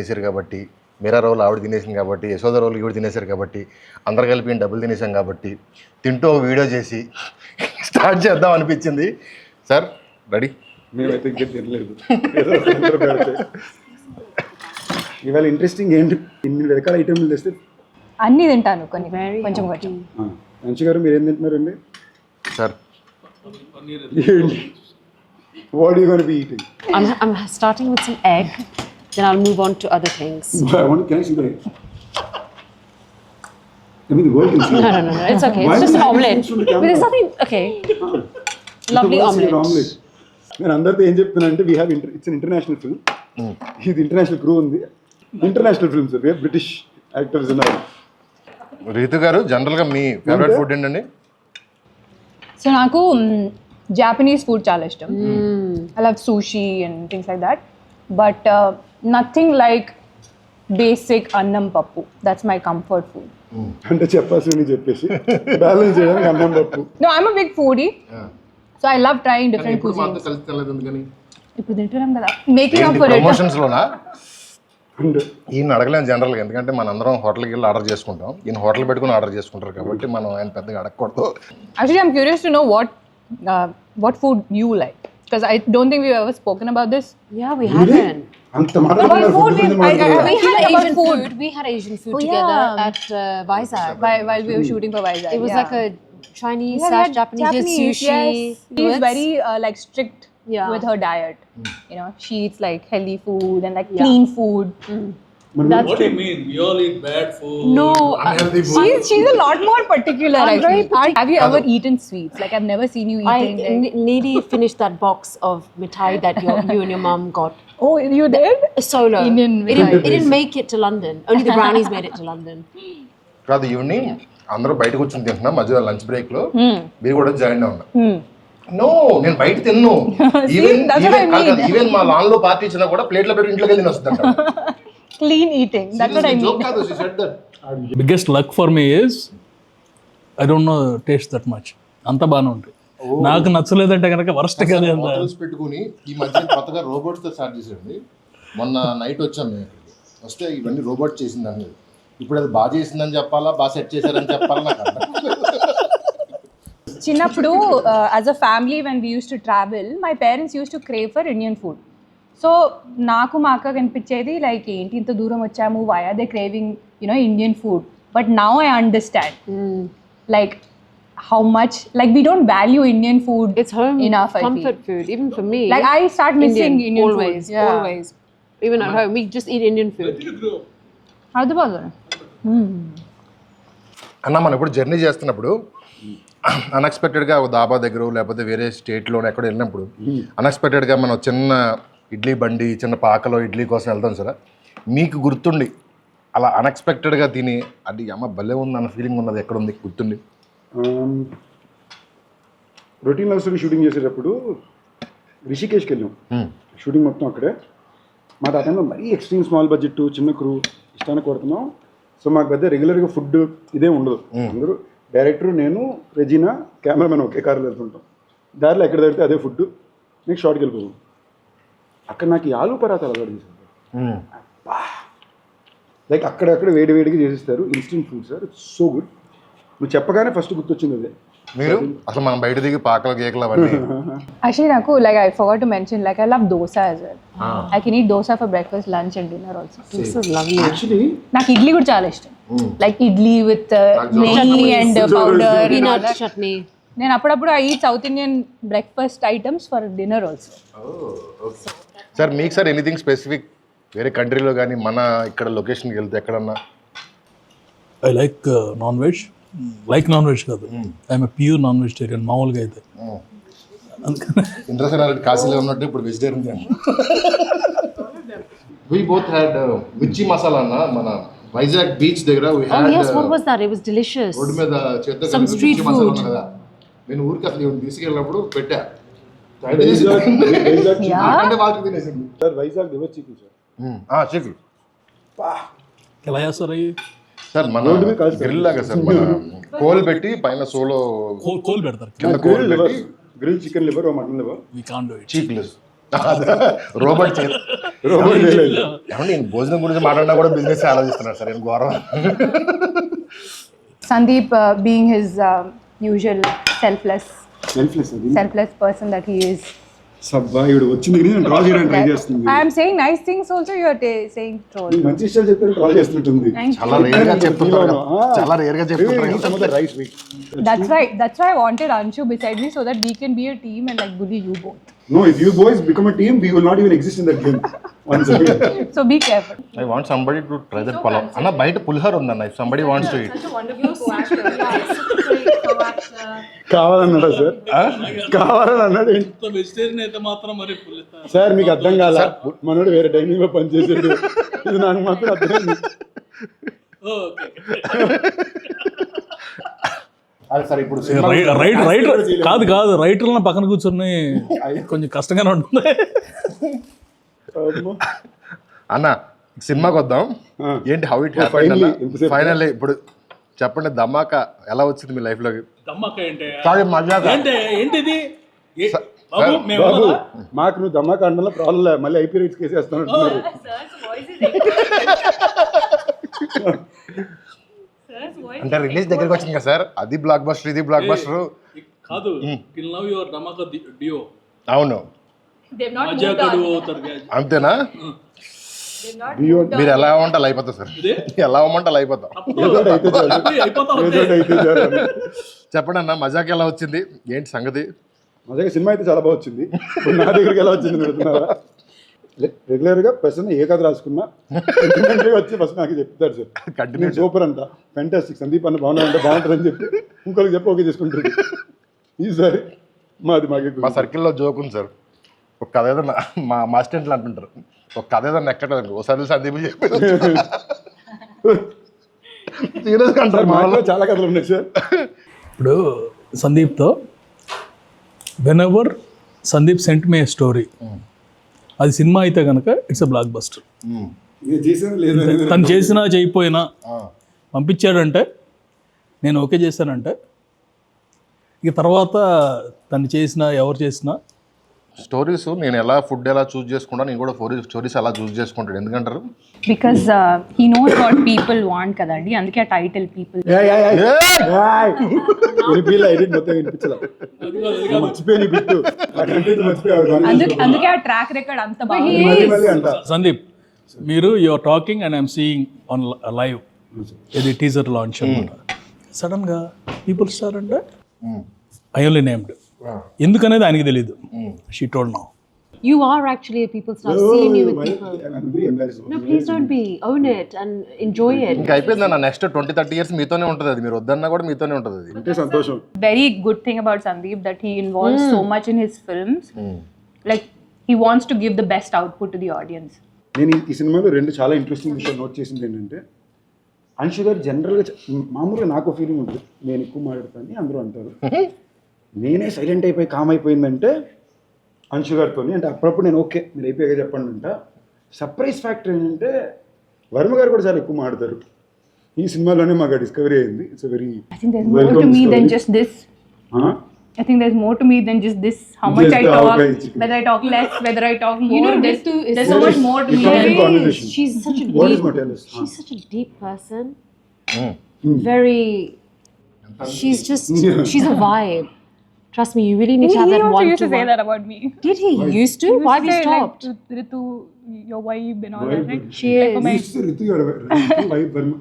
తినేసారు కాబట్టి మీరా రోల్ ఆవిడ తినేసింది కాబట్టి యశోద రోల్ ఈవిడ తినేసారు కాబట్టి అందరు కలిపి డబ్బులు తినేసాం కాబట్టి తింటూ ఒక వీడియో చేసి స్టార్ట్ చేద్దాం అనిపించింది. Sir ready? మేమైతే ఇంకా తినలేదు. ఇవాళ ఇంట్రెస్టింగ్ ఏంటి? ఇన్ని రకాల ఐటమ్లు తెస్తే అన్నీ తింటాను కొన్ని కొంచెం కొంచెం. మంచి గారు మీరు ఏం తింటున్నారండి? Sir. What you gonna be eating I'm, I'm starting with some egg, then I'll move on to other things. I want can I see the I mean the world can see No, no, no, no, it's okay. Why It's just an omelette. But there's nothing. Okay. Lovely omelette. నేను అందరితో ఏం చెప్తున్నా అంటే we have it's international film ఇది international crew ఉంది international film sir British actors ఉన్నారు రీతు గారు జనరల్గా మీ ఫేవరెట్ ఫుడ్ ఏంటండి సో నాకు జాపనీస్ ఫుడ్ చాలా ఇష్టం I love sushi and things like that but nothing like basic అన్నం పప్పు. దట్స్ మై కంఫర్ట్ ఫుడ్ అంటే చెప్పాల్సింది చెప్పేసి బ్యాలెన్స్ చేయడానికి అన్నం పప్పు. No I'm a big foodie so I love trying different cuisines ఎందుకని? ఇప్పుడు తింటున్నాం కదా. మేకింగ్ అప్ ఫర్ ఇట్ ప్రమోషన్స్లోనా అండ్ ఈయన అడగలేము జనరల్గా ఎందుకంటే మన అందరం హోటల్కి వెళ్ళి ఆర్డర్ చేసుకుంటాం. ఈయన హోటల్ పెట్టుకుని ఆర్డర్ చేసుకుంటారు కాబట్టి మనం ఆయన పెద్దగా అడగకూడదు. Actually, I'm curious to know what uh, what food you like. because I don't think we've ever spoken about this. Yeah, we Really? haven't. I'm tomato. About food, we, had Asian food. We had Asian food Oh, together yeah. at uh, Vizag. while, while we were shooting for Vizag. It was like a Chinese slash Japanese, sushi. You She's very uh, like strict Yeah. with her diet. You know, she eats like healthy food and like Yeah. clean food. Mm. మరి What do you mean? We all eat bad food. No, She's she's a lot more particular. I'm very actually. Have you ever eaten sweets? Like I've never seen you I eating. like- n- nearly finished that box of mithai that your, you and your mum got. oh, you did? Solo. Indian it, didn't, it didn't make it to London. Only the brownies made it to London. కాదు evening అందరూ బయట కూర్చొని తింటున్నాం మధ్యలో lunch బ్రేక్లో మీరు కూడా join అవునా no నేను బయట తిన్ను ఈవెన్ that's I. ఈవెన్ మా లాన్లో పార్టీ ఇచ్చినా కూడా ప్లేట్లో పెట్టి ఇంట్లోకి వెళ్ళి వస్తుందంట Clean eating. That's what I mean. Joke కాదు she said that. Biggest luck for me is I don't know taste that much. అంత బాగానే ఉంటాయి నాకు నచ్చలేదంటే కనుక వరస్ట్ కదా హోటల్స్ పెట్టుకుని ఈ మధ్య కొత్తగా రోబోట్స్తో స్టార్ట్ చేశాడు మొన్న నైట్ వచ్చాం మేము ఇక్కడికి వస్తే ఇవన్నీ రోబోట్ చేసిందని ఇప్పుడు అది బాగా చేసిందని చెప్పాలా బాగా సెట్ చేశారని చెప్పాలా నాకు అర్థం కాలేదు. చిన్నప్పుడు as a family when we used to travel my parents used to crave for Indian food so నాకు మా అక్క కనిపించేది లైక్ ఏంటి ఇంత దూరం వచ్చాము why are they craving you know Indian food but now I understand like how much like we don't value Indian food It's home enough I comfort food, even for me. like I start missing Indian, Indian, always, food. Yeah. always. Even at home, we just eat Indian food. Hyderabad అన్న మనం ఇప్పుడు journey చేస్తున్నప్పుడు అన్ఎక్స్పెక్టెడ్గా ఒక దాబా దగ్గర లేకపోతే వేరే స్టేట్లో ఎక్కడ వెళ్ళినప్పుడు అన్ఎక్స్పెక్టెడ్గా మనం చిన్న ఇడ్లీ బండి చిన్న పాకలో ఇడ్లీ కోసం వెళ్తాం సరే. మీకు గుర్తుండి అలా అన్ఎక్స్పెక్టెడ్గా తిని అది అమ్మ భలే ఉంది అన్న ఫీలింగ్ ఉన్నది ఎక్కడ ఉంది గుర్తుండి రొటీన్ లవ్ స్టోరీ షూటింగ్ చేసేటప్పుడు రిషికేష్కి వెళ్ళాం. షూటింగ్ మొత్తం అక్కడే. మా ఆ టైంలో మరీ ఎక్స్ట్రీమ్ స్మాల్ బడ్జెట్ చిన్న క్రూ ఇష్టానికి కొడుతున్నాం సో మాకు పెద్ద రెగ్యులర్గా ఫుడ్ ఇదే ఉండదు. అందరూ డైరెక్టర్ నేను రెజీనా కెమెరామెన్ ఒకే కార్లో వెళ్తుంటాం. దారిలో ఎక్కడ దొరికితే అదే ఫుడ్ నెక్స్ట్ షార్ట్కి వెళ్ళిపోతాం అక్కడ నాకు ఈ ఆలు పరాతాలు అలవాటు చేశారు లైక్ అక్కడక్కడ వేడి వేడిగా చేసిస్తారు. Instant food sir it's so good నువ్వు చెప్పగానే ఫస్ట్ గుర్తొచ్చింది అదే. మీరు? అసలు మనం బయట దిగి పాకలు గీకలు అవన్నీ. Actually, Naku, like I forgot to mention, like I love dosa as well. I can eat dosa for breakfast, lunch, and dinner also. This is lovely. Actually నాకు ఇడ్లీ కూడా చాలా ఇష్టం. Like idli with ghee and powder Peanut chutney. నేను అప్పుడప్పుడు I eat South Indian breakfast items for dinner also sir మీకు sir anything specific వేరే కంట్రీలో కానీ మన ఇక్కడ లొకేషన్కి వెళ్తే ఎక్కడన్నా? I like non veg like non veg కాదు ఐఎమ్ ప్యూర్ నాన్ వెజిటేరియన్ మామూలుగా అయితే. అందుకని. ఇంద్రసేనారెడ్డి కాశీలో ఉన్నట్టు ఇప్పుడు వెజిటేరియన్ వీ బోత్ హ్యాడ్ మిర్చి మసాలా అన్న మన వైజాగ్ బీచ్ దగ్గర Oh yes, uh, what was that? It was delicious. Road మీద చేత్తో Some street food. కదా నేను ఊరికి అసలు ఇవన్నీ తీసుకెళ్ళినప్పుడు పెట్టా. Sir Vizag river chicken sir chicken ఎలా చేస్తారు అవి సార్ మన రోడ్డు మీద కాల్స్తారు. గ్రిల్ లాగా సార్ మన కోల్ పెట్టి పైన సోలో కోల్ కోల్ పెడతారు కింద కోల్ గ్రిల్ లివర్ పెట్టి grill chicken liver mutton liver we can do it చీక్లెస్ robot robot చేయలేదు ఏమండి నేను భోజనం గురించి మాట్లాడినా కూడా బిజినెస్ ఆలోచిస్తున్నాను సార్ నేను ఘోరం. Being his uh, usual selfless, selfless అది selfless person that he is. సబ్బా ఇవిడు వచ్చింది కానీ నేను డ్రా చేయడానికి ట్రై చేస్తుంది I am saying nice things also. You are ta- saying troll. నీకు మంచి విషయాలు చెప్పి డ్రా చేస్తుంటుంది చాలా you. రేర్గా చెప్తుంటారు. చాలా రేర్గా చెప్తుంటారు. Right week That's why. That's why I wanted Anshu beside me so that we can be a team and like bully you both. No if you boys become a team we will not even exist in that game once So be careful. I want somebody to try that pulao అన్న బయట పులిహోర ఉందన్న if somebody wants to it కావాలన్నాడా sir? కావాలని అన్నాడు? Vegetarian అయితే మాత్రం మరి sir మీకు అర్థం కాల? మనోడు వేరే డైనింగ్లో పనిచేసాడు. ఇది నాకు మాత్రం సార్ ఇప్పుడు రైట్ రైట్ కాదు కాదు రైటర్లను పక్కన కూర్చొని కొంచెం కష్టంగానే ఉంటుంది. అన్న సినిమాకి వద్దాం. ఏంటి హౌ ఇట్. ఫైనల్లీ ఇప్పుడు చెప్పండి ధమాకా ఎలా వచ్చింది మీ లైఫ్లోకి ఏంటి? ఏంటి ఏంటిది? ఏ- బాబు మేము బాబు వెళ్ళాలా? మాకు నువ్వు దమ్మా కాండంలో ప్రాబ్లం లేదు. మళ్ళీ ఐపీ రైట్స్ కేసు వేస్తాను అంటున్నారు. అంటే రిలీజ్ దగ్గరికి వచ్చింది కదా సార్. అది బ్లాక్ బస్టర్ ఇది బ్లాక్ బస్టర్ కాదు నవ్ యువర్ దమ్మక్క డియో అవును. అంతేనా? మీరు ఎలా అవ్వమంటే అలా అయిపోతా సార్. ఎలా అవ్వమంటే అలా అయిపోతా. అని. చెప్పండి అన్న మజాక్ ఎలా వచ్చింది? ఏంటి సంగతి? మా దగ్గర సినిమా అయితే చాలా బాగా వచ్చింది. ఇప్పుడు నా దగ్గరికి ఎలా వచ్చింది పెడుతున్నారా? రెగ్యులర్గా పర్సన్ ఏ కథ రాసుకున్నా వచ్చి ఫస్ట్ నాకు చెప్తారు సార్. కంటిన్యూ సూపర్ అంట. ఫెంటాస్టిక్ సందీప్ అన్న బాగున్నాడంటే బాగుంటుందని చెప్పి ఇంకొకరికి చెప్పి ఓకే చేసుకుంటుంది. ఈసారి మాది మాకు మా సర్కిల్లో జోక్ ఉంది సార్. ఒక కథ ఏదన్నా మా మా అసిస్టెంట్లు అంటుంటారు. ఒక కథ ఏదన్నా ఎక్కట్లేదు ఒకసారి సందీప్ చెప్పి సీరియస్గా అంటారు మాలో చాలా కథలు ఉన్నాయి సార్. ఇప్పుడు సందీప్తో whenever Sandeep sent me story అది సినిమా అయితే కనుక ఇట్స్ అ బ్లాక్ బస్టర్ తను చేసినా చేయకపోయినా పంపించాడంటే నేను ఓకే చేశానంటే ఇక తర్వాత తను చేసినా ఎవరు చేసినా స్టోరీస్ నేను ఎలా ఫుడ్ ఎలా చూస్ చేసుకుంటా నేను కూడా ఫోర్ స్టోరీస్ అలా చూస్ చేసుకుంటాడు. ఎందుకంటారు? Uh, he knows what people want కదండి. అందుకే ఆ టైటిల్ పీపుల్ అందుకే అందుకే ఆ ట్రాక్ రికార్డ్ అంత సందీప్ మీరు your talking and I'm seeing on live ఇది టీజర్ లాంచ్ అనమాట. సడన్గా పీపుల్ స్టార్ అంటే? ఐ ఓన్లీ నేమ్డ్ ఎందుకనేది ఆయనకి తెలియదు she told now You are actually a people star. Seeing you with people. No, please don't be. Own it and enjoy it. ఇంకా అయిపోయింది అన్న నెక్స్ట్ ట్వంటీ థర్టీ ఇయర్స్ మీతోనే ఉంటుంది అది మీరు వద్దన్నా కూడా మీతోనే ఉంటుంది అది అంటే సంతోషం very good thing about Sandeep that he involves so much in his films. Like he wants to give the best output to the audience. నేను ఈ- ఈ సినిమాలో రెండు చాలా ఇంట్రెస్టింగ్ విషయాలు నోట్ చేసింది ఏంటంటే అంశు గారు జనరల్గా మామూలుగా నాకు ఫీలింగ్ ఉంటుంది నేను ఎక్కువ మాట్లాడతాను అందరూ అంటారు నేనే సైలెంట్ అయిపోయి కామ్ అయిపోయిందంటే అంశు గారితో అంటే అప్పుడప్పుడు నేను ఓకే మీరు అయిపోయాక చెప్పండి అంట సర్ప్రైజ్ ఫ్యాక్టర్ ఏంటంటే వర్మ గారు కూడా చాలా ఎక్కువ మాడతారు ఈ సినిమాలోనే మాకు డిస్కవరీ అయింది it's very I think there's more to me than just this. How much Just I talk, whether I talk less, whether I talk more. You know, there's, is there's so much more to me. She's such a What is deep. She's such a deep person. Very. She's just. She's a vibe. Trust me, you really need He, to have he that also one used to to say one. that about me. Did he? Used to? He used Why to we say, stopped? Like, Ritu, your vibe and all that. Right? She Like is. for my- Ritu గారు wife Varma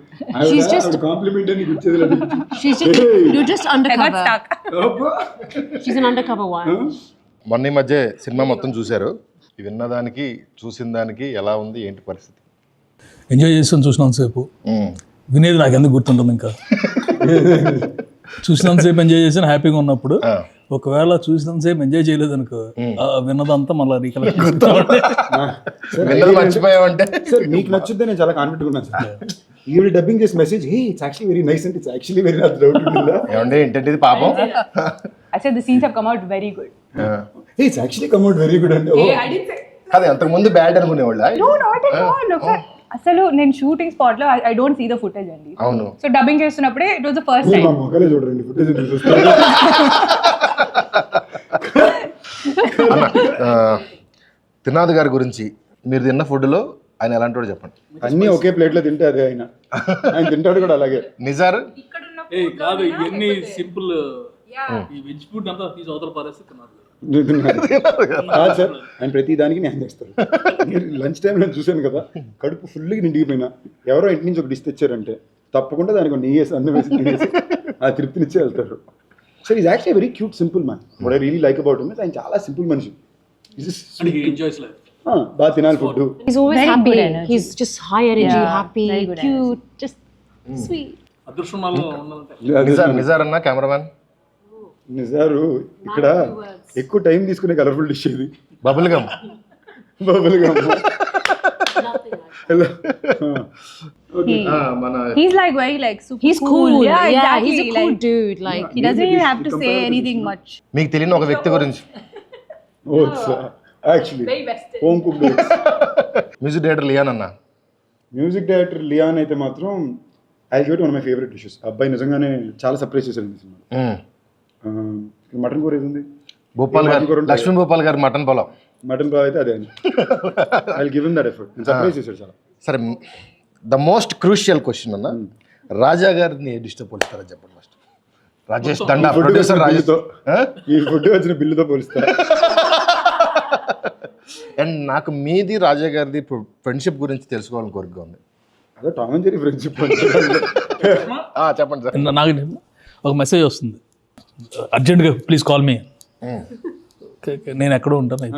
She's just- complement అని ఇచ్చేది లేదు She's just. Hey. You're just I got undercover. stuck. She's an undercover one. మొన్న ఈ మధ్య cinema మొత్తం చూశారు విన్నదానికి చూసిన దానికి ఎలా ఉంది ఏంటి పరిస్థితి ఎంజాయ్ చేస్తాను చూసినంతసేపు వినేది నాకు ఎందుకు గుర్తుంటుంది ఇంకా చూసినంతసేపు ఎంజాయ్ చేసాను హ్యాపీగా ఉన్నప్పుడు. ఒకవేళ చూసినంతసేపు ఎంజాయ్ చేయలేదు అనుకో ఆ విన్నదంతా మళ్ళీ రీకలెక్ట్ విన్నది మర్చిపోయావంటే సార్ మీకు నచ్చుద్దే నేను చాలా కాన్ఫిడెంట్ ఉన్నాను సార్. ఈవిడ డబ్బింగ్ చేసిన message hey it's actually very nice అంటే it's actually very not doubt ఏమండి ఏంటంటే ఇది పాపం? I said the scenes have come out very good. Hey it's actually come out very good అంటే ఓ. కాదు అంతకు ముందు బ్యాడ్ అనుకునేవాళ్ళ? At all. ఒకసారి అసలు నేను షూటింగ్ స్పాట్లో I don't see the footage అండి. అవును. So dubbing చేస్తున్నప్పుడే it was the first time చూడండి ఫుటేజ్ అన్న త్రినాథ్ గారి గురించి మీరు తిన్న ఫుడ్లో ఆయన ఎలాంటి వాడు చెప్పండి. అన్నీ ఒకే ప్లేట్లో తింటే అదే ఆయన. ఆయన తింటాడు కూడా అలాగే. నిజార్? ఏ కాదు ఇవన్నీ సింపుల్. ఈ వెజ్ ఫుడ్ అంతా తీసి అవతల పారేస్తే తిన్నారు. కాదు. సార్ ఆయన ప్రతి దానికి న్యాయం చేస్తారు. లంచ్ టైం నేను చూశాను కదా కడుపు ఫుల్గా నిండిపోయినా. ఎవరో ఇంటి నుంచి ఒక డిష్ తెచ్చారంటే తప్పకుండా దానికి ఒక నెయ్యి వేసి అన్నం వేసి ఆ తృప్తినిచ్చి వెళ్తారు sir is actually very cute simple man what I really like about ఆయన చాలా సింపుల్ మనిషి. హీ బాగా తినాలి food He's always Very happy. good energy. He's just high energy, Yeah, happy, very good cute, just sweet. అదృష్టం వల్ల ఉండాలంటే నిజార్ నిజార్ అన్న cameraman? Nizar ఇక్కడ ఎక్కువ టైం తీసుకునే కలర్ఫుల్ డిష్ ఇది. Bubble gum. Bubble gum. మన he's like very like super He's cool. Yeah, exactly. he's a cool like, dude. Like He doesn't even have to say anything much. మీకు తెలియని ఒక వ్యక్తి గురించి oats actually home cook music director Lyon అన్న music director Lyon అయితే మాత్రం I give one my favourite dishes అబ్బాయి నిజంగానే చాలా సర్ప్రైజ్ చేశారు ఈ సినిమా. మటన్ కూర ఏది ఉంది భూపాల్ గారు ఉంటుంది. లక్ష్మణ్ భూపాల్ గారు మటన్ పొలం మటన్ బాగా అయితే అదే I give in that effort surprise చేశాడు చాలా. సరే ద మోస్ట్ క్రూషియల్ క్వశ్చన్ అన్న రాజా గారిని డిస్టర్బ్ పోలుస్తారని చెప్పండి ఫస్ట్ రాజేష్ దండా ప్రొడ్యూసర్ బిల్లుతో ఈ ఫుడ్ వచ్చిన బిల్లుతో పోలిస్తా అండ్ నాకు మీది రాజా గారిది ఫ్రెండ్షిప్ గురించి తెలుసుకోవాలని కోరిక ఉంది. అదే టామ్ అండ్ జెరీ ఫ్రెండ్షిప్ ఆ, చెప్పండి సార్. నాకు ఒక మెసేజ్ వస్తుంది. అర్జెంట్గా ప్లీజ్ కాల్ మీ. నేను ఎక్కడో ఉంటాను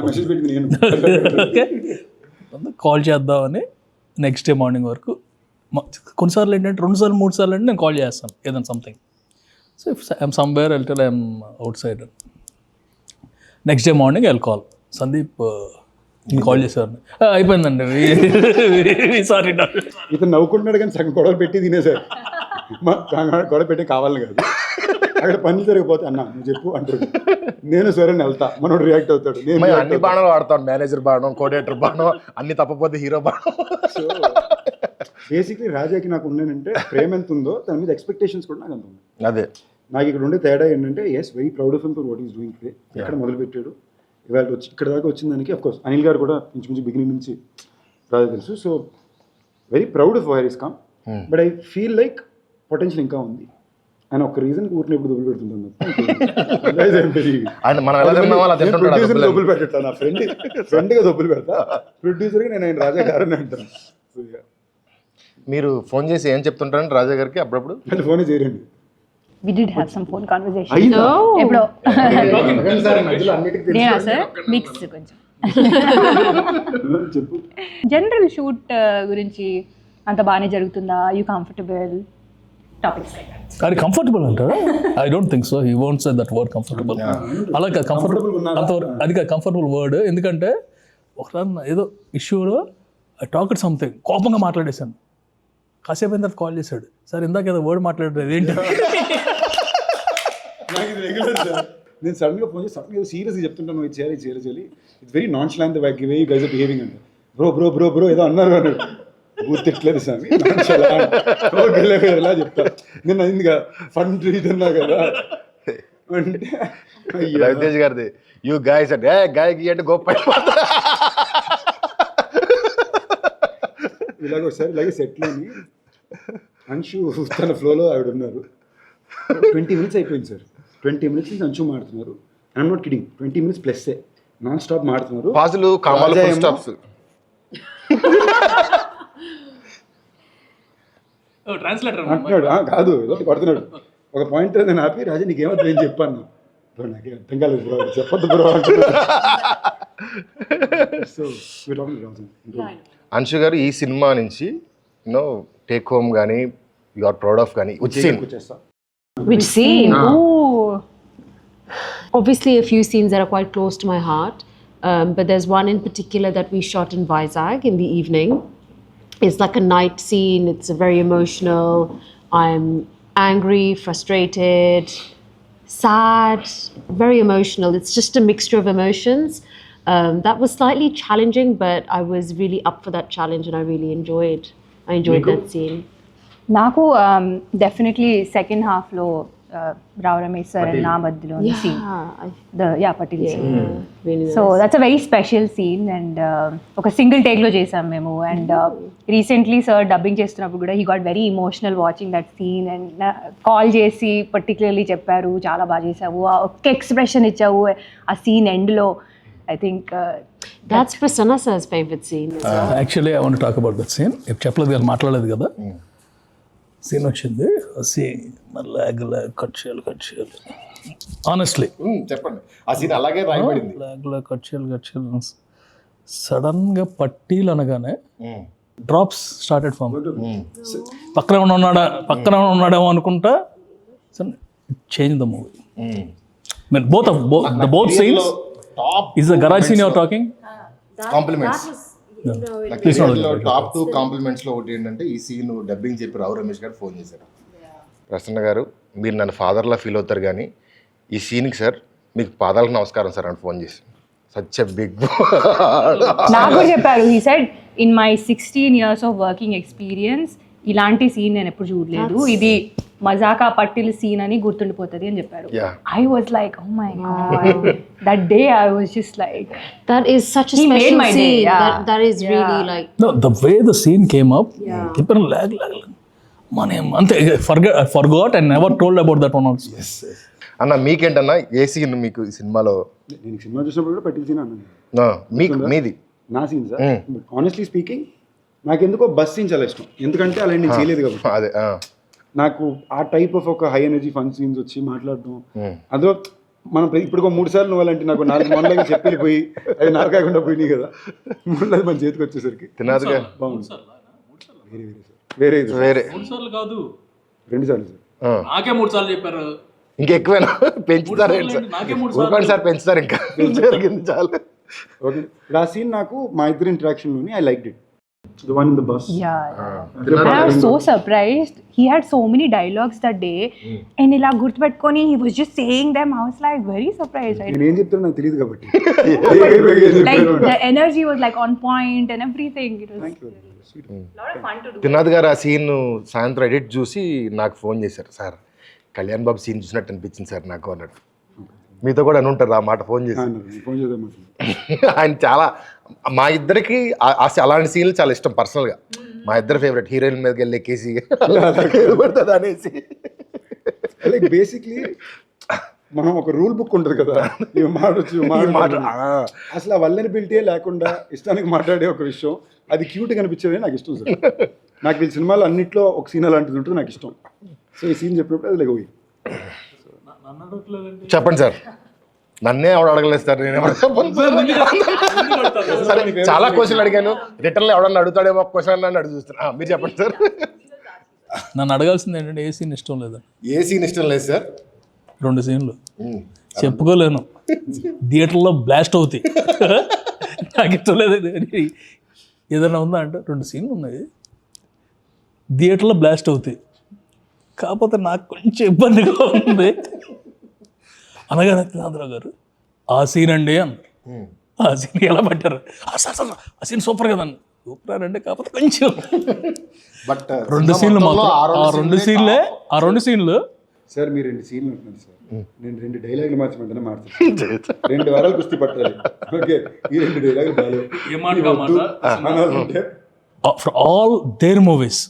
కాల్ చేద్దామని నెక్స్ట్ డే మార్నింగ్ వరకు కొన్నిసార్లు ఏంటంటే రెండు సార్లు మూడు సార్లు అంటే నేను కాల్ చేస్తాను ఏదైనా something so if I'm somewhere వెళ్తే I'm outside next day morning I call Sandeep నేను కాల్ చేశాను "ఆ, అయిపోయిందండి. సారీ ఇతను నవ్వుకుంటున్నాడు కానీ సగం గొడవ పెట్టి తినేసారు గొడవ పెట్టి కావాలని కాదు. అక్కడ పని జరిగిపోతే అన్న నువ్వు చెప్పు అంటాడు నేను సరే వెళ్తా. మనోడు రియాక్ట్ అవుతాడు. నేను అన్ని. బాణాలు వాడతాం. మేనేజర్ బాణం కోడేటర్ బాణం అన్ని తప్పపోతే హీరో బాణం. బేసిక్లీ రాజాకి నాకు ఉన్నానంటే ప్రేమ ఎంత ఉందో దాని మీద ఎక్స్పెక్టేషన్స్ కూడా నాకు అంత ఉంది అదే. నాకు ఇక్కడ ఉండే తేడా ఏంటంటే yes very proud of for what is doing today ఎక్కడ మొదలు పెట్టాడు ఇవాళ వచ్చి ఇక్కడ దాకా వచ్చిన దానికి అఫ్ కోర్స్ అనిల్ గారు కూడా ఇంచుమించు బిగినింగ్ నుంచి రాజా తెలుసు. So very proud of where is come but I feel like potential ఇంకా ఉంది. అని ఒక రీజన్ ఊరిని ఎప్పుడు దొబ్బులు పెడుతుంటాను ఆయన మనం ఎలా తిన్నామో అలా తింటుంటాడు ఆ ప్రొడ్యూసర్ డబ్బులు. దొబ్బులు. పెట్టాను నా ఫ్రెండ్ ఫ్రెండ్గా దొబ్బులు పెడతా. ప్రొడ్యూసర్గా నేను ఆయన రాజా గారని అంటాను. మీరు ఫోన్ చేసి ఏం చెప్తుంటారండి రాజా గారికి అప్పుడప్పుడు ఫోనే చేయరండి? ఎప్పుడో. నేనా సార్? మిక్స్ కొంచెం. చెప్పు. జనరల్ షూట్ గురించి అంత బాగానే జరుగుతుందా? యూ కంఫర్టబుల్ టాపిక్స్ అది కంఫర్టబుల్ అంటారా I don't think so he won't say that word comfortable అలా కంఫర్టబుల్ అంత అది కంఫర్టబుల్ వర్డ్ ఎందుకంటే ఒకసారి ఏదో ఇష్యూలో ఐ టాక్ సంథింగ్ కోపంగా మాట్లాడేశాను. కాసేపు అయిన తర్వాత కాల్ చేశాడు. సార్ ఇందాక ఏదో వర్డ్ మాట్లాడారు ఏంటి నేను సడన్గా ఫోన్ చేసి సడన్గా సీరియస్ చెప్తుంటాను ఇది చేయాలి చేయాలి చేయాలి. It's very nonchalant way way you guys behaving అంటే బ్రో బ్రో బ్రో బ్రో ఏదో అన్నారు అన్నాడు. గుర్తిట్లేదు స్వామి. ఎలా చెప్తా నేను అయిందిగా ఫండ్ ఇదన్నా కదా రవితేజ్ గారిది యూ గాయస్ అంటే గొప్ప ఇలాగ ఒకసారి ఇలాగే సెట్లోని అంశు తన ఫ్లోలో ఆవిడ ఉన్నారు. ట్వంటీ మినిట్స్ అయిపోయింది సార్. ట్వంటీ మినిట్స్ నుంచి Anshu మాడుతున్నారు. I'm not kidding twenty minutes plus non stop మాడుతున్నారు. పాజులు కామాలు ఏమో- స్టాప్స్ ట్రాన్స్లేటర్ అంటున్నాడు "ఆ, కాదు ఏదో ఒకటి కొడుతున్నాడు ఒక పాయింట్ నేను ఆపి రాజా నీకేమర్థం ఏం చెప్పాను బ్రో నాకే అర్థం కాలేదు బ్రో చెప్పొద్దు బ్రో సో అంశు గారు ఈ సినిమా నుంచి యూనో టేక్ హోమ్ కానీ యు ఆర్ ప్రౌడ్ ఆఫ్ కానీ వచ్చేస్తా Which scene? Ooh. Obviously, a few scenes that are quite close to my heart. Um, but there's one in particular that we shot in Vizag in the evening. It's like a night scene. It's a very emotional. I'm angry, frustrated, sad, very emotional. It's just a mixture of emotions. Um, that was slightly challenging, but I was really up for that challenge, and I really enjoyed. I enjoyed that scene. నాకు definitely second హాఫ్లో Ramesh sir and నా మధ్యలో scene Yeah, I, the yeah Patel scene. really so that's a very special scene and uh, ఒక single టేక్లో చేసాం మేము. And recently sir dubbing చేస్తున్నప్పుడు కూడా he got very emotional watching that scene and call చేసి particularly చెప్పారు చాలా బాగా చేసావు ఆ ఒక్క ఎక్స్ప్రెషన్ ఇచ్చావు ఆ సీన్ ఎండ్లో I think That's Prasanna sir's favorite scene. Actually I want talk about that scene చెప్పలేదు కదా మాట్లాడలేదు కదా సీన్ వచ్చింది. సీన్ లాగ్ లాగ్ కట్ చేయాలి కట్ చేయాలి. ఆనెస్ట్లీ చెప్పండి. ఆ సీన్ అలాగే రాయబడింది. లాగ్ లాగ్ కట్ చేయాలి కట్ చేయాలి. సడన్గా పట్టీలు అనగానే డ్రాప్స్ స్టార్టెడ్ ఫామ్ పక్కన ఉన్నాడా? పక్కన ఉన్నాడేమో అనుకుంటా? Change the movie mean both of the both scenes top is the garage scene your talking compliments top two కాంప్లిమెంట్స్లో ఒకటి ఏంటంటే ఈ సీన్ డబ్బింగ్ చెప్పి రావు రమేష్ గారు ఫోన్ చేశారు. ప్రసన్న గారు మీరు నన్ను ఫాదర్లా ఫీల్ అవుతారు కానీ ఈ సీన్కి సార్ మీకు పాదాలకు నమస్కారం సార్ అని ఫోన్ చేసి సచ్ బిగ్ నాకు చెప్పారు he said in my sixteen years of working experience ఇలాంటి సీన్ నేను ఎప్పుడు చూడలేదు. ఇది మజాకా పట్టిల్ సీన్ అని గుర్తుండిపోతుంది అని చెప్పారు. I was like oh my God that day I was just like day, scene. yeah. That, that is really Yeah. like No, the way the scene came up, people lag, lag, lag. మన అంతే forgot forgot and never told about that one also అన్న మీకేంటన్నా ఏ scene మీకు ఈ సినిమాలో? నేను cinema చూసినప్పుడు కూడా పట్టిన సీన్ అన్నాను. No, మీకు మీది. నా సీన్ సార్. ఆనెస్ట్లీ స్పీకింగ్ నాకు ఎందుకో బస్ సీన్ చాలా ఇష్టం. ఎందుకంటే అలా నేను చేయలేదు కాబట్టి. అదే. నాకు ఆ టైప్ ఆఫ్ ఒక హై ఎనర్జీ ఫన్ సీన్స్ వచ్చి మాట్లాడడం. అందులో మనం ఇప్పుడు మూడు సార్లు నువ్వాలంటే నాకు నాలుగు మొన్నలాగా చెప్పి వెళ్ళిపోయి అవి నాకు కాకుండా పోయినాయి కదా. మూడు మన చేతికి వచ్చేసరికి. తినాదిగా. బాగుంది. వేరే వేరే సార్. వేరే మూడు సార్లు కాదు. రెండు సార్లు సార్. ఆ. నాకే మూడు సార్లు చెప్పారు. ఇంకెక్కువేనా పెంచుతారు ఏంటి? సార్ నాకే మూడు ఊరుకోండి సార్ పెంచుతారు ఇంకా. జరిగింది చాలు. ఓకే. ఆ సీన్ నాకు మా ఇద్దరు ఇంటరాక్షన్లోని I like it the one in the bus yeah And I was so surprised. He had so many dialogues that day. And ఇలా గుర్తుపెట్టుకొని he was just saying them. I was like very surprised. నేను ఏం చెప్తానో నాకు తెలియదు కాబట్టి like the energy was like on point and everything. It was తినాద్ గారు ఆ scene సాయంత్రం ఎడిట్ చూసి నాకు ఫోన్ చేశారు సార్ కళ్యాణ్ బాబు సీన్ చూసినట్టు అనిపించింది సార్ నాకు అన్నాడు మీతో కూడా అని ఉంటారు ఆ మాట ఫోన్ చేసి. ఆయన చాలా మా ఇద్దరికి అలాంటి సీన్లు చాలా ఇష్టం పర్సనల్గా. మా ఇద్దరు ఫేవరెట్ హీరోయిన్ మీదకి వెళ్ళి ఎక్కేసి పడుతుంది అనేసి. లైక్ బేసిక్లీ మనం ఒక రూల్ బుక్ ఉంటుంది కదా ఇవి మాడొచ్చు ఈ అసలు ఆ వల్లనిబిలిటీ లేకుండా ఇష్టానికి మాట్లాడే ఒక విషయం అది క్యూట్ కనిపించేది నాకు ఇష్టం సార్. నాకు వీళ్ళ సినిమాలో అన్నిట్లో ఒక సీన్ అలాంటిది ఉంటుంది నాకు ఇష్టం. సో ఈ సీన్ చెప్పినప్పుడు అది లైక్ చెప్పండి సార్. నన్నే ఎవడు అడగలేదు సార్ నేను సార్. చాలా క్వశ్చన్లు అడిగాను. రిటర్న్ ఎవడన్నా అడుగుతాడేమో క్వశ్చన్ అని అడుగు చూస్తున్నా మీరు చెప్పండి సార్. నన్ను అడగాల్సింది ఏంటంటే ఏ సీన్ ఇష్టం లేదా? ఏ సీన్ ఇష్టం లేదు సార్. రెండు సీన్లు. చెప్పుకోలేను. థియేటర్లో బ్లాస్ట్ అవుతాయి. నాకు ఇష్టం లేదు అది. ఏదైనా ఉందా అంటే రెండు సీన్లు ఉన్నాయి. థియేటర్లో బ్లాస్ట్ అవుతాయి. కాకపోతే నాకు కొంచెం ఇబ్బందిగా ఉంది. అనగానే తినాదరావు గారు ఆ సీన్ అండి అన్నారు. ఆ సీన్ ఎలా పట్టారు? "ఆ, సార్ సార్ ఆ సీన్ సూపర్ కదండి సూపర్ అంటే కాకపోతే కొంచెం. బట్ రెండు సీన్లు మాత్రం ఆ రెండు సీన్లే ఆ రెండు సీన్లు సార్ మీరు రెండు సీన్లు ఉంటున్నారు సార్. నేను రెండు డైలాగులు మార్చమంటేనే మార్చాను రెండు వారాలు కుస్తీ పట్టాలి. ఓకే ఈ రెండు డైలాగులు బాగాలేవు ఫర్ ఆల్ దేర్ మూవీస్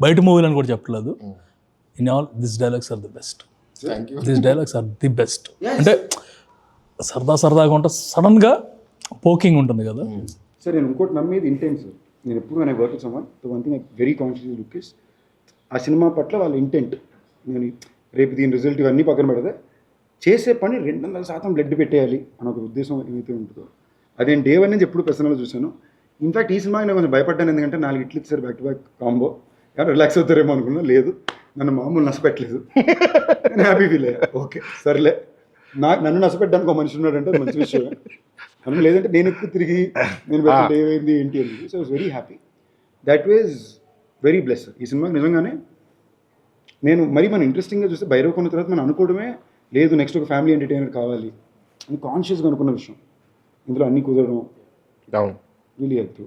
బయట మూవీలు అని కూడా చెప్పట్లేదు. In all this dialogues are the best this dialogues are the best అంటే సరదా సరదాగా ఉంటే సడన్గా పోకింగ్ ఉంటుంది కదా. సార్ నేను ఇంకోటి నమ్మేది ఇంటెంట్ సార్ నేను ఎప్పుడు నేను work someone the one thing very conscious look is ఆ సినిమా పట్ల వాళ్ళ ఇంటెంట్ నేను రేపు దీని రిజల్ట్ ఇవన్నీ పక్కన పెడితే చేసే పని రెండు వందల శాతం బ్లడ్ పెట్టేయాలి అని ఒక ఉద్దేశం ఏమైతే ఉంటుందో. అది నేను డే వన్ నుంచి ఎప్పుడు పర్సనల్గా చూశాను. ఇన్ఫాక్ట్ ఈ సినిమాకి నేను కొంచెం భయపడ్డాను. ఎందుకంటే నాలుగు ఇట్లు ఇచ్చారు బ్యాక్ టు బ్యాక్ కాంబో కానీ రిలాక్స్ అవుతారేమో అనుకున్నా. లేదు. నన్ను మామూలు నష్టపెట్టలేదు నేను హ్యాపీ ఫీల్ అయ్యా. ఓకే సర్లే. నా నన్ను నష్టపెట్టడానికి ఒక మనిషి ఉన్నాడంటే మంచి విషయం మనం లేదంటే నేను ఎక్కువ తిరిగి నేను ఏమైంది ఏంటి అని. So very happy that was very bless ఈ సినిమాకి నిజంగానే నేను మరి మనం ఇంట్రెస్టింగ్గా చూస్తే భైరవ్ కొన్న తర్వాత మనం అనుకోవడమే లేదు నెక్స్ట్ ఒక ఫ్యామిలీ ఎంటర్టైనర్ కావాలి అని కాన్షియస్గా అనుకున్న విషయం. ఇందులో అన్నీ కుదరడం అవును. రియలీ హెల్ప్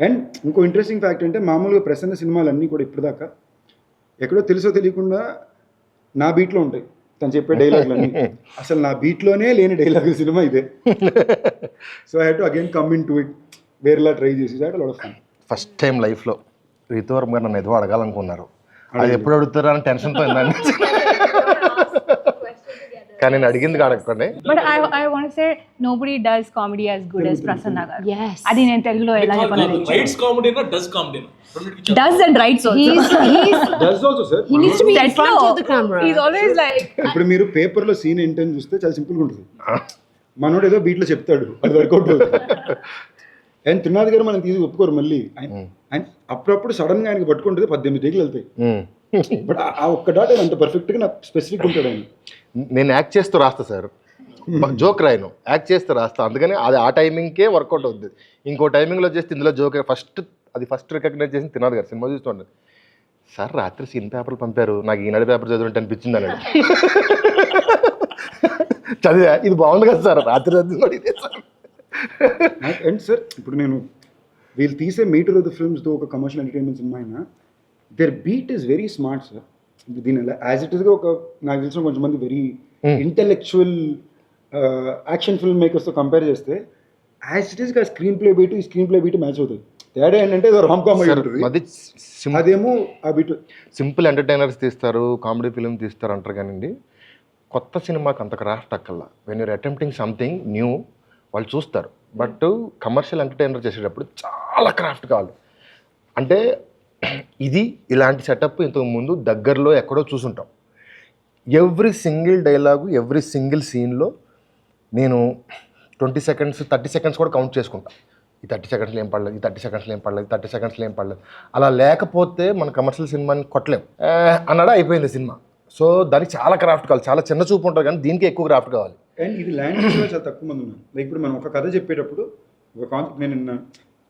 అండ్ ఇంకో ఇంట్రెస్టింగ్ ఫ్యాక్ట్ అంటే మామూలుగా ప్రసన్న సినిమాలు అన్నీ కూడా ఇప్పటిదాకా ఎక్కడో తెలుసో తెలియకుండా నా బీట్లో ఉంటాయి. తను చెప్పే డైలాగులు అన్నీ అసలు నా బీట్లోనే లేని డైలాగ్ సినిమా ఇదే. So I to again come in to it వేరేలా ట్రై చేసి దాట్ ఫన్ ఫస్ట్ టైం లైఫ్లో రీతోరం గారు నన్ను ఏదో అడగాలనుకున్నారు. అది ఎప్పుడు అడుగుతారా అని టెన్షన్తో కానీ నేను అడిగింది అడగకండి but I I want say nobody does comedy as good as Prasanna గారు Yes. అది నేను తెలుగులో ఎలా చెప్పాలి రైట్స్ కామెడీనా does కామెడీనా does and writes He's, he's, does also sir he needs to be in front of the camera. Is always like ఇప్పుడు మీరు పేపర్లో సీన్ ఏంటని చూస్తే చాలా సింపుల్గా ఉంటుంది. మనోడు ఏదో బీట్లో చెప్తాడు. అది వర్కౌట్ అవుతుంది. అండ్ త్రినాథ్ గారు మనం తీసి ఒప్పుకోరు మళ్ళీ. ఆయన అప్పుడప్పుడు సడన్గా ఆయనకి పట్టుకుంటుంది పద్దెనిమిది టేకులు వెళ్తాయి. బట్ ఆ ఒక్క డాట్ ఆయన అంత పర్ఫెక్ట్గా నాకు స్పెసిఫిక్ ఉంటాడు ఆయన. నేను యాక్ట్ చేస్తూ రాస్తా సార్. జోక్ రాయను. యాక్ట్ చేస్తూ రాస్తా. అందుకని అది ఆ టైమింగ్కే వర్కౌట్ అవుతుంది ఇంకో టైమింగ్లో చేస్తే ఇందులో జోక్ ఫస్ట్ అది ఫస్ట్ రికగ్నైజ్ చేసి తినాలి గారు సినిమా చూస్తుండే సార్ రాత్రి సీన్ పేపర్లు పంపారు. నాకు ఈనాడు పేపర్ చదివినట్టు అనిపించింది అన్నాడు. చదివా? ఇది బాగుంది కదా సార్. రాత్రి చదివినాడు ఇదే సార్. అండ్ సార్ ఇప్పుడు నేను వీళ్ళు తీసే మీటర్ ఆఫ్ ద ఫిల్మ్స్తో ఒక కమర్షియల్ ఎంటర్టైన్మెంట్ సినిమా అయినా there beat is very smart sir. దీని యాజ్ ఇట్ ఈస్గా ఒక నాకు తెలిసిన కొంచెంమంది వెరీ ఇంటెలెక్చువల్ యాక్షన్ ఫిల్మ్ మేకర్స్తో కంపేర్ చేస్తే యాజ్ ఇట్ ఈస్గా స్క్రీన్ ప్లే బీట్ ఈ స్క్రీన్ ప్లే బీట్ మ్యాచ్ అవుతుంది తేడా ఏంటంటే రామ్ కామ్ ఉంటుంది అది అదేమో ఆ బీట్ సింపుల్ ఎంటర్టైనర్స్ తీస్తారు కామెడీ ఫిలిం తీస్తారు అంటారు కానివ్వండి కొత్త సినిమాకి అంత craft అక్కల్లా when you're attempting something new వాళ్ళు చూస్తారు. బట్ కమర్షియల్ ఎంటర్టైనర్ చేసేటప్పుడు చాలా క్రాఫ్ట్ కావాలి. అంటే ఇది ఇలాంటి సెటప్ ఇంతకు ముందు దగ్గరలో ఎక్కడో చూసుంటాం. Every single dialogue every single సీన్లో నేను ట్వంటీ సెకండ్స్ థర్టీ సెకండ్స్ కూడా కౌంట్ చేసుకుంటాను ఈ థర్టీ సెకండ్స్లో ఏం పడలేదు ఈ థర్టీ సెకండ్స్లో ఏం పడలేదు థర్టీ సెకండ్స్లో ఏం పడలేదు. అలా లేకపోతే మన కమర్షియల్ సినిమాని కొట్టలేం. అన్నాడు? అయిపోయింది సినిమా. సో దానికి చాలా క్రాఫ్ట్ కావాలి. చాలా చిన్న చూపు ఉంటుంది కానీ దీనికి ఎక్కువ క్రాఫ్ట్ కావాలి. అండ్ ఇది లాంగ్వేజ్ చాలా తక్కువ మంది ఉన్నారు. లైక్ ఇప్పుడు మనం ఒక కథ చెప్పేటప్పుడు ఒక కాన్సెప్ట్ నేను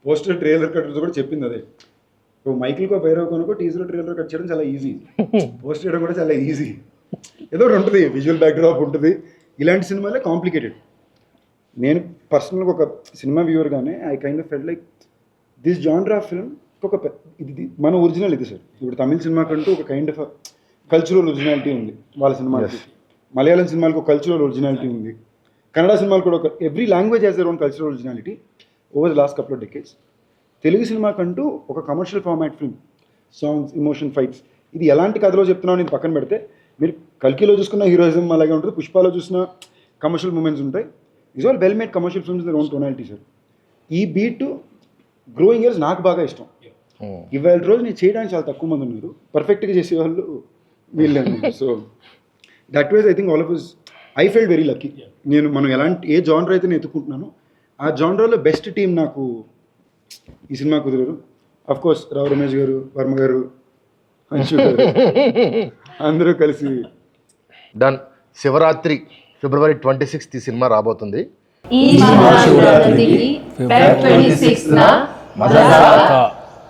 పోస్టర్ ట్రైలర్ కట్టర్స్ కూడా చెప్పింది అదే. ఇప్పుడు మైకిల్కో భైరవ్ కొనుకో టీజర్ ట్రైలర్ కట్ చేయడం చాలా ఈజీ. పోస్ట్ చేయడం కూడా చాలా ఈజీ. ఏదో ఒకటి ఉంటుంది విజువల్ బ్యాక్డ్రాప్ ఉంటుంది. ఇలాంటి సినిమాలే కాంప్లికేటెడ్ నేను పర్సనల్గా ఒక సినిమా వ్యూవర్గానే I kind of fell like this genre film ఒక ఇది మన ఒరిజినల్ ఇది సార్. ఇప్పుడు తమిళ సినిమాకంటూ ఒక కైండ్ ఆఫ్ కల్చరల్ ఒరిజినాలిటీ ఉంది వాళ్ళ సినిమాకి మలయాళం సినిమాలకు ఒక కల్చరల్ ఒరిజినాలిటీ ఉంది. కన్నడ సినిమాలు కూడా ఒక every language has their own cultural originality over the last couple of decades Telugu సినిమాకంటూ ఒక commercial format film songs emotion fights ఇది ఎలాంటి కథలో చెప్తున్నావు నేను పక్కన పెడితే మీరు కల్కిలో చూసుకున్న హీరోయిజం అలాగే ఉంటుంది పుష్పాలో చూసిన కమర్షియల్ మూమెంట్స్ ఉంటాయి. Is all well made commercial films own tonality sir ఈ బీట్ గ్రోయింగ్ ఇయర్స్ నాకు బాగా ఇష్టం. ఇవాళ రోజు నేను చేయడానికి చాలా తక్కువ మంది ఉన్నారు. పర్ఫెక్ట్గా చేసేవాళ్ళు వీళ్ళే so that ways I think all of is I felt very lucky నేను మనం ఎలాంటి ఏ జానర్ అయితే నేను ఎత్తుకుంటున్నానో ఆ జానర్లో బెస్ట్ టీం నాకు ఈ సినిమా కుదిరారు. అఫ్ కోర్స్ రావు రమేష్ గారు వర్మ గారు అంశు గారు అందరూ కలిసి డన్ శివరాత్రి ఫిబ్రవరి ట్వంటీ సిక్స్త్ ఈ సినిమా రాబోతుంది. ఈ మహాశివరాత్రికి ఫెబ్ 26 న మజాకా